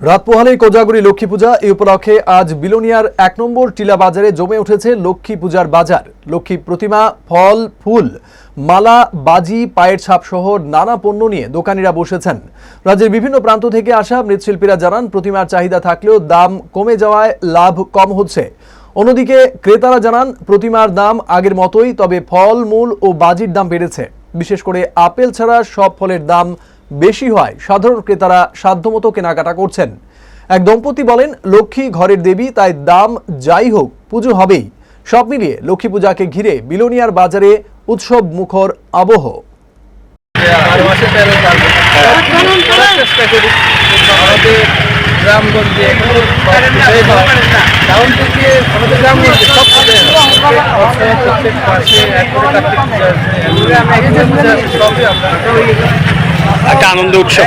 রাত পোহালেই কোজাগুড়ি লক্ষ্মী পূজা, এই উপলক্ষে আজ বিলোনিয়ার এক নম্বর টিলা বাজারে জমে উঠেছে লক্ষ্মী পূজার বাজার। লক্ষ্মী প্রতিমা, ফল, ফুল, মালা, বাজি, পায়ের ছাপ সহ নানা পণ্য নিয়ে দোকানিরা বসেছেন। রাজ্যের বিভিন্ন প্রান্ত থেকে আসা মৃৎশিল্পীরা জানান, প্রতিমার চাহিদা থাকলেও দাম কমে যাওয়ায় লাভ কম হচ্ছে। অন্যদিকে ক্রেতারা জানান, প্রতিমার দাম আগের মতোই, তবে ফল, মূল ও বাজির দাম বেড়েছে। বিশেষ করে আপেল ছাড়া সব ফলের দাম বেশি হয়, সাধারণ ক্রেতারা সাধ্যমতো কেনাকাটা করছেন। এক দম্পতি বলেন, লক্ষ্মী ঘরের দেবী, তাই দাম যাই হোক, পুজো হবেই। সব মিলিয়ে লক্ষ্মী পূজাকে ঘিরে বিলোনিয়ার বাজারে উৎসব মুখর আবহ। গ্রামগঞ্জে একটা আনন্দ উৎসব।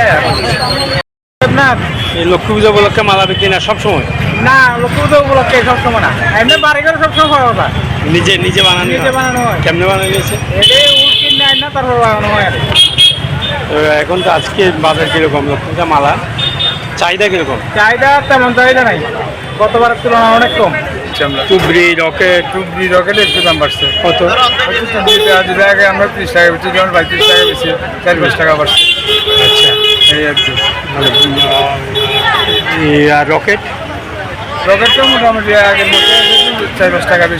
না এই লক্ষ্মী পুজো উপলক্ষে মালা বিক্রি না সবসময়? না লক্ষ্মী পুজো উপলক্ষে সবসময় না। এমনি বাড়ি করে সবসময় হয় ওটা নিজে নিজে বানানো নিজে বানানো হয়। কেমনে বানানো নিয়েছে এটাই উল কিনে না তারপর বানানো হয় আর এখন তো আজকে বাজার কীরকম? লক্ষ্মী পূজা মালা? চাহিদা কীরকম? চাহিদা তেমন চাহিদা নাই। গতবারের তুলনায় অনেক কম। টুবরি রকেট? টুবরি রকেটের একটু দাম বাড়ছে। কত? আগে আমরা ত্রিশ টাকা বেশি যেমন পঁয়ত্রিশ টাকা বেশি চার পাঁচ টাকা বাড়ছে। এই আর কি আর রকেট? রকেটটা মোটামুটি আগের মধ্যে চার পাঁচ টাকা বেশি।